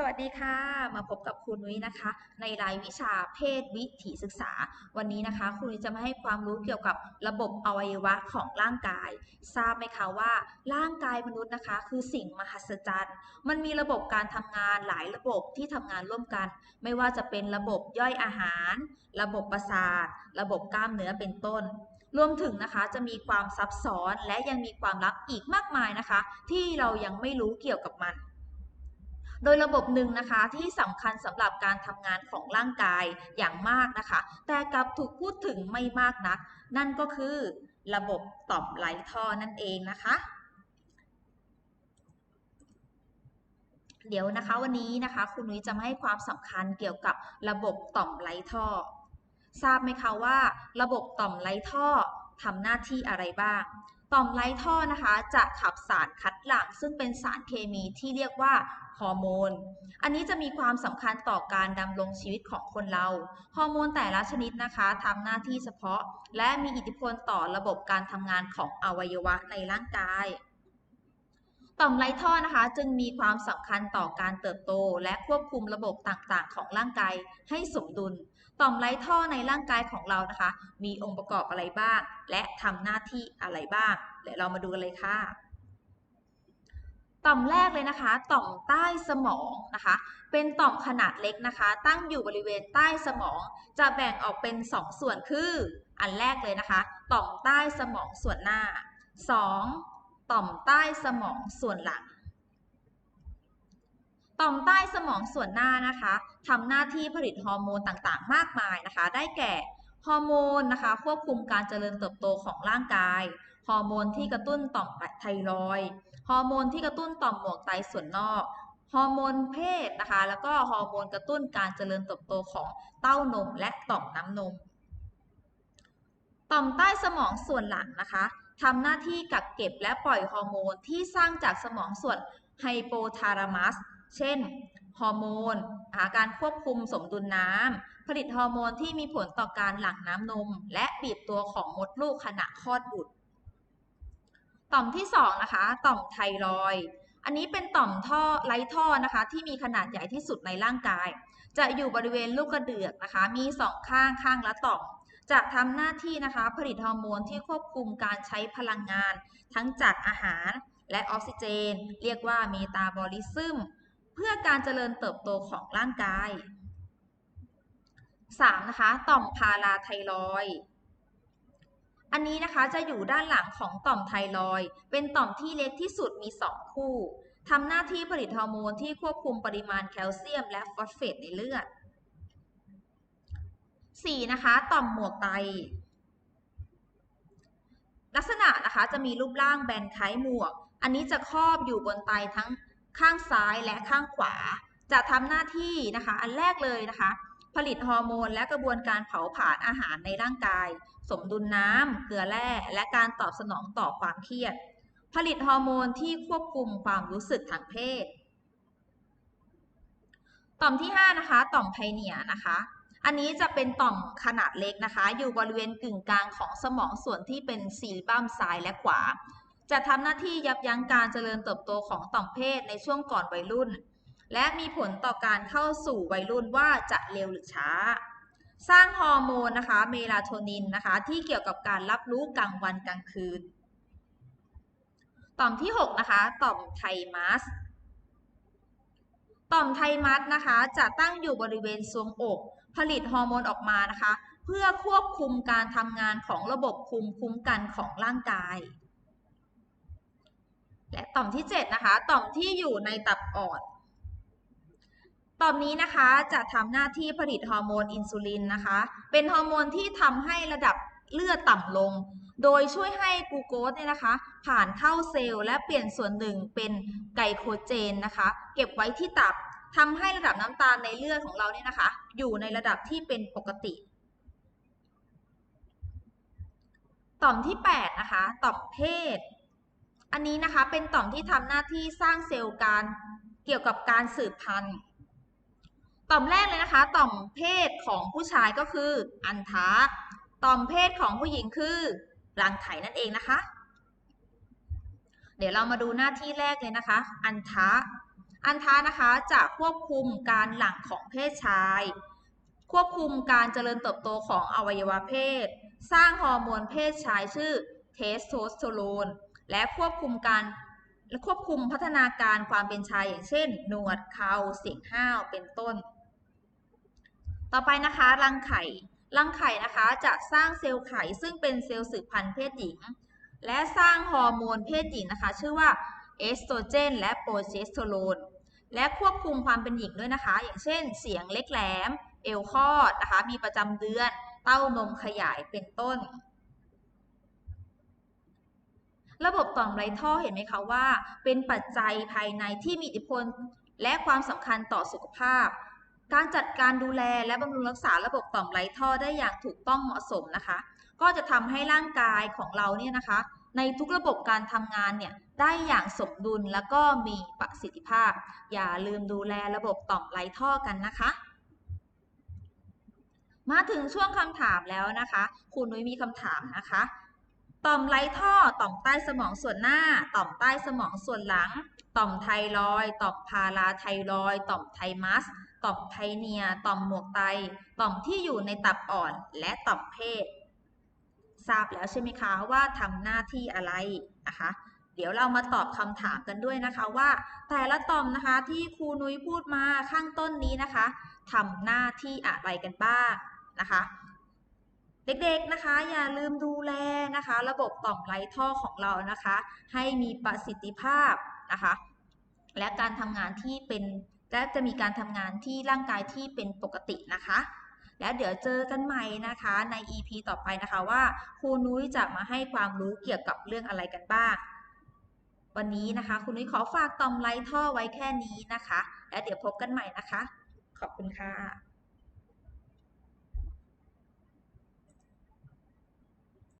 สวัสดีค่ะ มาพบกับครูนุ้ยนะคะ ในรายวิชาเพศวิถีศึกษา วันนี้นะคะครูนุ้ยจะมาให้ความรู้เกี่ยวกับระบบอวัยวะของร่างกาย ทราบไหมคะว่า ร่างกายมนุษย์นะคะ คือสิ่งมหัศจรรย์ มันมีระบบการทำงานหลายระบบที่ทำงานร่วมกัน ไม่ว่าจะเป็นระบบย่อยอาหาร ระบบประสาท ระบบกล้ามเนื้อเป็นต้นรวมถึงนะคะจะมีความซับซ้อนและยังมีความลับอีกมากมายนะคะ ที่เรายังไม่รู้เกี่ยวกับมัน โดยระบบหนึ่งนะคะที่สำคัญสำหรับการทำงานของร่างกายอย่างมากนะคะ แต่กลับถูกพูดถึงไม่มากนัก นั่นก็คือระบบต่อมไหลท่อนั่นเองนะคะ เดี๋ยวนะคะวันนี้นะคะคุณนุ้ยจะมาให้ความสำคัญเกี่ยวกับระบบต่อมไหลท่อ ทราบไหมคะว่า ระบบต่อมไหลท่อทำหน้าที่อะไรบ้าง ต่อมไรท่อนะคะจะขับสารคัดหลั่งซึ่งเป็นสารเคมีที่เรียกว่าฮอร์โมน อันนี้จะมีความสำคัญต่อการดำรงชีวิตของคนเรา ฮอร์โมนแต่ละชนิดนะคะทำหน้าที่เฉพาะ และมีอิทธิพลต่อระบบการทำงานของอวัยวะในร่างกาย ต่อมไร้ท่อนะคะ จึงมีความสำคัญต่อการเติบโต และควบคุมระบบต่างๆ ของร่างกายให้สมดุล ต่อมไร้ท่อในร่างกายของเรานะคะ มีองค์ประกอบอะไรบ้าง และทำหน้าที่อะไรบ้างเดี๋ยวเรามาดูกันเลยค่ะ ต่อมแรกเลยนะคะ ต่อมใต้สมองนะคะ เป็นต่อมขนาดเล็กนะคะ ตั้งอยู่บริเวณใต้สมอง จะแบ่งออกเป็น 2ส่วนคือ อันแรกเลยนะคะ ต่อมใต้สมองส่วนหน้า 2. ต่อมใต้สมองส่วนหลัง ต่อมใต้สมองส่วนหน้านะคะทำหน้าที่ผลิตฮอร์โมนต่างๆ มากมายนะคะ ได้แก่ฮอร์โมนนะคะควบคุมการเจริญเติบโตของร่างกาย ฮอร์โมนที่กระตุ้นต่อมไทรอยฮอร์โมนที่กระตุ้นต่อมหมวกไตส่วนนอก ฮอร์โมนเพศนะคะ แล้วก็ฮอร์โมนกระตุ้นการเจริญเติบโตของเต้านมและต่อมน้ำนม ต่อมใต้สมองส่วนหลังนะคะ ทำหน้าที่กักเก็บและปล่อยฮอร์โมนที่สร้างจากสมองส่วนไฮโปทารามัส เช่น ฮอร์โมนการควบคุมสมดุลน้ำ ผลิตฮอร์โมนที่มีผลต่อการหลั่งน้ำนม และบีบตัวของมดลูกขณะคลอดบุตร ต่อมที่ 2 นะคะ ต่อมไทรอยอันนี้เป็นต่อมท่อไร้ท่อนะคะ ที่มีขนาดใหญ่ที่สุดในร่างกาย จะอยู่บริเวณลูกกระเดือกนะคะ มีสองข้างข้างละต่อม จะทำหน้าที่นะคะผลิตฮอร์โมนที่ควบคุมการใช้พลังงาน ทั้งจากอาหารและออกซิเจน เรียกว่าเมตาบอลิซึมเพื่อการเจริญเติบโตของร่างกาย 3. นะคะต่อมพาราไทรอยอันนี้นะคะจะอยู่ด้านหลังของต่อมไทรอยเป็นต่อมที่เล็กที่สุดมี 2 คู่ทำหน้าที่ผลิตฮอร์โมนที่ควบคุมปริมาณแคลเซียมและฟอสเฟตในเลือด 4. นะคะต่อมหมวกไต ลักษณะนะคะจะมีรูปร่างแบนคล้ายหมวก อันนี้จะครอบอยู่บนไตทั้งข้างซ้ายและข้างขวา จะทำหน้าที่นะคะ อันแรกเลยนะคะ ผลิตฮอร์โมน และกระบวนการเผาผลาญอาหารในร่างกาย สมดุลน้ำเกลือแร่และการตอบสนองต่อความเครียด ผลิตฮอร์โมนที่ควบคุมความรู้สึกทางเพศ ต่อมที่ 5 นะคะ ต่อมไพเนียนะคะ อันนี้จะเป็นต่อมขนาดเล็กนะคะ อยู่บริเวณกึ่งกลางของสมองส่วนที่เป็นซีลบัมซ้ายและขวา จะทำหน้าที่ยับยั้งการเจริญเติบโตของต่อมเพศในช่วงก่อนวัยรุ่น และมีผลต่อการเข้าสู่วัยรุ่นว่าจะเร็วหรือช้า สร้างฮอร์โมนนะคะเมลาโทนินนะคะที่เกี่ยวกับการรับรู้กลางวันกลางคืน ต่อมที่ 6 นะคะ ต่อมไทมัสต่อมไทมัสนะคะ จะตั้งอยู่บริเวณทรวงอก ผลิตฮอร์โมนออกมานะคะ เพื่อควบคุมการทำงานของระบบภูมิคุ้มกันของร่างกาย และต่อมที่ 7 นะคะ ต่อมที่อยู่ในตับอ่อนต่อมนี้นะคะจะทำหน้าที่ผลิตฮอร์โมนอินซูลินนะคะ เป็นฮอร์โมนที่ทำให้ระดับเลือดต่ำลง โดยช่วยให้กลูโกสเนี่ยนะคะ ผ่านเข้าเซลล์และเปลี่ยนส่วนหนึ่งเป็นไกลโคเจนนะคะ เก็บไว้ที่ตับทำให้ระดับน้ำตาลในเลือดของเราเนี่ยนะคะ อยู่ในระดับที่เป็นปกติ ต่อมที่ 8 นะคะ ต่อมเพศ อันนี้นะคะเป็นต่อมที่ทำหน้าที่สร้างเซลล์การเกี่ยวกับการสืบพันธุ์ ต่อมแรกเลยนะคะ ต่อมเพศของผู้ชายก็คืออันทะต่อมเพศของผู้หญิงคือรังไข่นั่นเองนะคะ เดี๋ยวเรามาดูหน้าที่แรกเลยนะคะ อันทะอันทะนะคะจะควบคุมการหลั่งของเพศชาย ควบคุมการเจริญเติบโตของอวัยวะเพศ สร้างฮอร์โมนเพศชายชื่อเทสโทสเตอโรนและควบคุมการและควบคุมพัฒนาการความเป็นชายอย่างเช่น หนวดเขาเสียงห้าวเป็นต้น ต่อไปนะคะรังไข่รังไข่นะคะจะสร้างเซลล์ไข่ซึ่งเป็นเซลล์สืบพันธุ์เพศหญิง และสร้างฮอร์โมนเพศหญิงนะคะ ชื่อว่าเอสโตรเจน และโปรเจสเตอโรนและควบคุมความเป็นหญิงด้วยนะคะ อย่างเช่น เสียงเล็กแหลม อวคลอดนะคะ มีประจำเดือน เต้านมขยายเป็นต้น ระบบต่อมไรท่อเห็นไหมคะว่า เป็นปัจจัยภายในที่มีอิทธิพลและความสำคัญต่อสุขภาพ การจัดการดูแลและบำรุงรักษาระบบต่อมไรท่อได้อย่างถูกต้องเหมาะสมนะคะ ก็จะทำให้ร่างกายของเราเนี่ยนะคะ ในทุกระบบการทำงานเนี่ยได้อย่างสมดุลแล้วก็มีประสิทธิภาพ อย่าลืมดูแลระบบต่อมไรท่อกันนะคะ มาถึงช่วงคำถามแล้วนะคะครูนุ้ยมีคำถามนะคะ ต่อมไรท่อต่อมใต้สมองส่วนหน้า ต่อมใต้สมองส่วนหลัง ต่อมไทรอยต่อมพาราไทรอยต่อมไทมัส ต่อมไทเนีย ต่อมหมวกไต ต่อมที่อยู่ในตับอ่อนและต่อมเพศ ทราบแล้วใช่ไหมคะว่าทำหน้าที่อะไรนะคะเดี๋ยวเรามาตอบคำถามกันด้วยนะคะว่า แต่ละต่อมนะคะที่ครูนุ้ยพูดมาข้างต้นนี้นะคะทำหน้าที่อะไรกันบ้าง นะคะ เด็กๆนะคะ อย่าลืมดูแลนะคะ ระบบต่อมไรท่อของเรานะคะ ให้มีประสิทธิภาพนะคะ และการทำงานที่เป็นและจะมีการทำงานที่ร่างกายที่เป็นปกตินะคะ แล้วเดี๋ยวเจอกันใหม่นะคะใน EP ต่อไปนะคะว่าครูนุ้ยจะมาให้ความรู้เกี่ยวกับเรื่องอะไรกันบ้าง วันนี้นะคะครูนุ้ยขอฝากต่อมไรท่อไว้แค่นี้นะคะ แล้วเดี๋ยวพบกันใหม่นะคะ ขอบคุณค่ะ